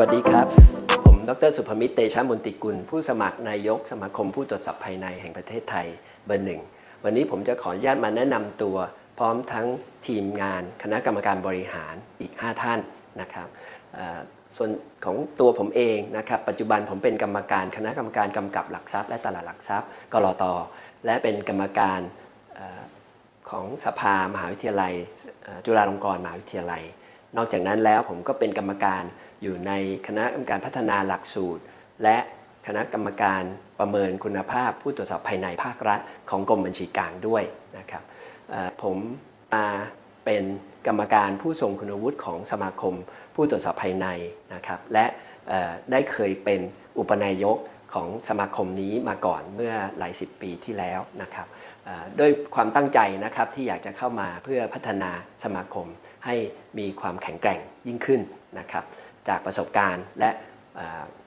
วัสดีครับ ผมดรสุภมิตรเตชะมนติกุล ผู้สมัครนายกสมาคมผู้ตรวจสอบภายในแห่งประเทศไทยเบอร์หนึ่ง วันนี้ผมจะขออนุญาตมาแนะนำตัว พร้อมทั้งทีมงานคณะกรรมการบริหารอีก 5 ท่านนะครับส่วนของตัวผมเองนะครับปัจจุบันผมเป็นกรรมการคณะกรรมการกำกับหลักทรัพย์ และตลาดหลักทรัพย์กรอตอและเป็นกรรมการของสภามหาวิทยาลัย จุฬาลงกรณ์มหาวิทยาลัย นอกจากนั้นแล้วผมก็เป็นกรรมการอยู่ในคณะกรรมการพัฒนาหลักสูตร และคณะกรรมการประเมินคุณภาพผู้ตรวจสอบภายในภาครัฐของกรมบัญชีกลางด้วยนะครับผมมาเป็นกรรมการผู้ทรงคุณวุฒิของสมาคม ผู้ตรวจสอบภายในนะครับและได้เคยเป็นอุปนายกของสมาคมนี้มาก่อนเมื่อหลายสิบปีที่แล้วนะครับด้วยความตั้งใจนะครับที่อยากจะเข้ามาเพื่อพัฒนาสมาคม ให้มีความแข็งแกร่งยิ่งขึ้นนะครับจากประสบการณ์และ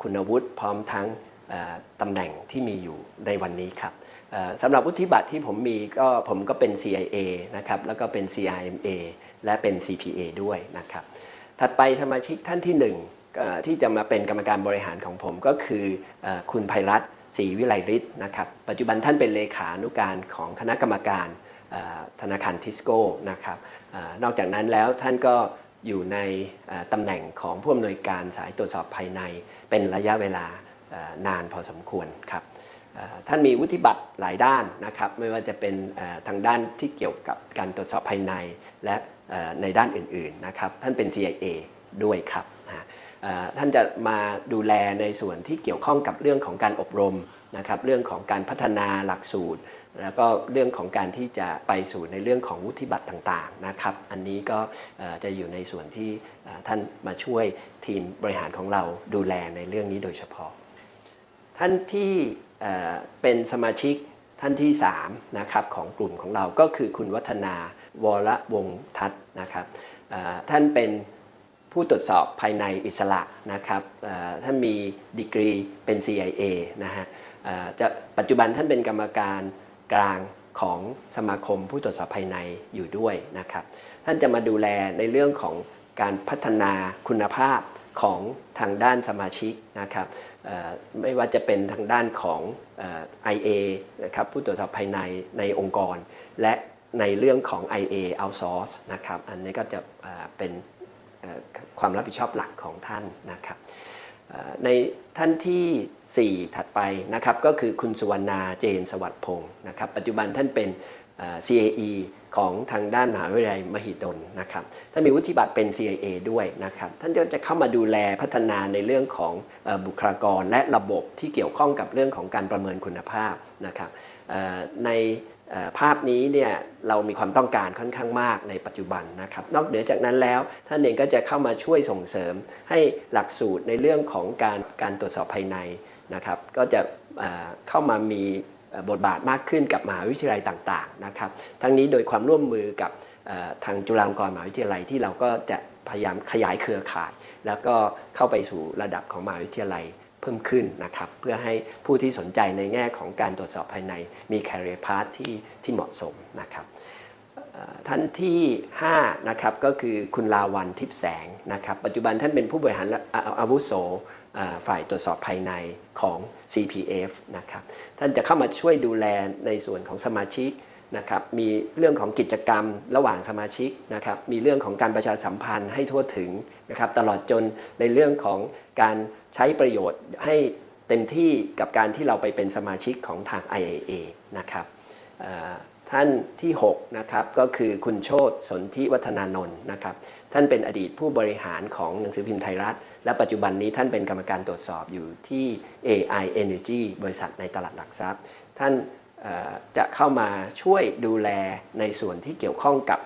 คุณวุฒิพร้อมทั้งตำแหน่งที่มีอยู่ในวันนี้ครับสำหรับวุฒิบัตรที่ผมมีก็ผมก็เป็น CIA นะครับแล้วก็เป็น CIMA และเป็น CPA ด้วยนะครับถัดไปสมาชิกท่านที่หนึ่งที่จะมาเป็นกรรมการบริหารของผมก็คือคุณภัยรัตน์ศรีวิไลฤทธิ์นะครับปัจจุบันท่านเป็นเลขานุการของคณะกรรมการ ธนาคารทิสโก้นะครับอนอกจากนั้นแล้วท่านก็อยู่ในตำแหน่งของผู้อำนวยการสายตรวจสอบภายใน เป็นระยะเวลานานพอสมควรครับท่านมีวุฒิบัตรหลายด้านนะครับไม่ว่าจะเป็นทางด้านที่เกี่ยวกับการตรวจสอบภายใน และในด้านอื่นๆนะครับท่านเป็น CIA ด้วยครับนะท่านจะมาดูแลในส่วนที่เกี่ยวข้องกับเรื่องของการอบรมนะครับเรื่องของการพัฒนาหลักสูตร แล้วก็เรื่องของการที่จะไปสู่ในเรื่องของวุฒิบัตรต่างๆนะครับ อันนี้ก็จะอยู่ในส่วนที่ท่านมาช่วยทีมบริหารของเราดูแลในเรื่องนี้โดยเฉพาะ ท่านที่เป็นสมาชิกท่านที่3นะครับของกลุ่มของเราก็คือคุณวัฒนาวรวงศ์ทัศนะครับท่านเป็นผู้ตรวจสอบภายในอิสระนะครับท่านมีดีกรีเป็น CIA นะฮะจะปัจจุบันท่านเป็นกรรมการ กลางของสมาคมผู้ตรวจสอบภายในอยู่ด้วยนะครับ ท่านจะมาดูแลในเรื่องของการพัฒนาคุณภาพของทางด้านสมาชิกนะครับไม่ว่าจะเป็นทางด้านของ IA นะครับผู้ตรวจสอบภายในในองค์กร และในเรื่องของ IA outsource นะครับ อันนี้ก็จะเป็นความรับผิดชอบหลักของท่านนะครับ ในท่านทีสี่ 4 ถัดไปนะครับก็คือคุณสุวรรณาเจนสวัสดิ์พงศ์นะครับปัจจุบันท่านเป็น CAE ของทางด้านมหาวิทยาลัยมหิดลนะครับท่านมีวุฒิบัตรเป็น CIA ด้วยนะครับท่านก็จะเข้ามาดูแลพัฒนาในเรื่องของบุคลากรและระบบที่เกี่ยวข้องกับเรื่องของการประเมินคุณภาพนะครับใน ภาพนี้เนี่ยเรามีความต้องการค่อนข้างมากในปัจจุบันนะครับนอกเหนือจากนั้นแล้วท่านเองก็จะเข้ามาช่วยส่งเสริมให้หลักสูตรในเรื่องของการการตรวจสอบภายในนะครับก็จะเข้ามามีบทบาทมากขึ้นกับมหาวิทยาลัยต่างๆนะครับทั้งนี้โดยความร่วมมือกับทางจุฬาลงกรณ์มหาวิทยาลัยที่เราก็จะพยายามขยายเครือข่าย แล้วก็เข้าไปสู่ระดับของมหาวิทยาลัย เพิ่มขึ้นนะครับ เพื่อให้ผู้ที่สนใจในแง่ของการตรวจสอบภายในมี career path ที่ที่เหมาะสมนะครับท่านที่5นะครับก็คือคุณลาวันทิพแสงนะครับ ปัจจุบันท่านเป็นผู้บริหารอาวุโสฝ่ายตรวจสอบภายในของ CPF นะครับ ท่านจะเข้ามาช่วยดูแลในส่วนของสมาชิก นะครับมีเรื่องของกิจกรรมระหว่างสมาชิกนะครับมีเรื่องของการประชาสัมพันธ์ให้ทั่วถึงนะครับตลอดจนในเรื่องของการใช้ประโยชน์ให้เต็มที่กับการที่เราไปเป็นสมาชิกของทาง IAA นะครับท่านที่6นะครับก็คือคุณโชตสนธิวัฒนานนท์นะครับท่านเป็นอดีตผู้บริหารของหนังสือพิมพ์ไทยรัฐ และปัจจุบันนี้ท่านเป็นกรรมการตรวจสอบอยู่ที่ AI Energy บริษัทในตลาดหลักทรัพย์ ท่าน จะเข้ามาช่วยดูแลในส่วนที่เกี่ยวข้องกับ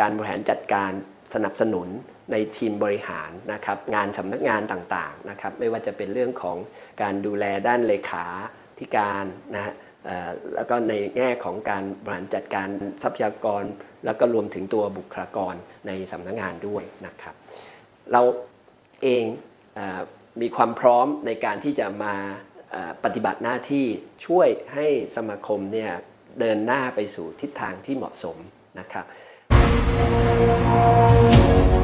การบริหารจัดการสนับสนุนในทีมบริหารนะครับงานสำนักงานต่างๆนะครับไม่ว่าจะเป็นเรื่องของการดูแลด้านเลขาธิการนะฮะแล้วก็ในแง่ของการบริหารจัดการทรัพยากร แล้วก็รวมถึงตัวบุคลากรในสำนักงานด้วยนะครับเราเองอมีความพร้อมในการที่จะมา ปฏิบัติหน้าที่ช่วยให้สมาคมเนี่ยเดินหน้าไปสู่ทิศทางที่เหมาะสมนะครับ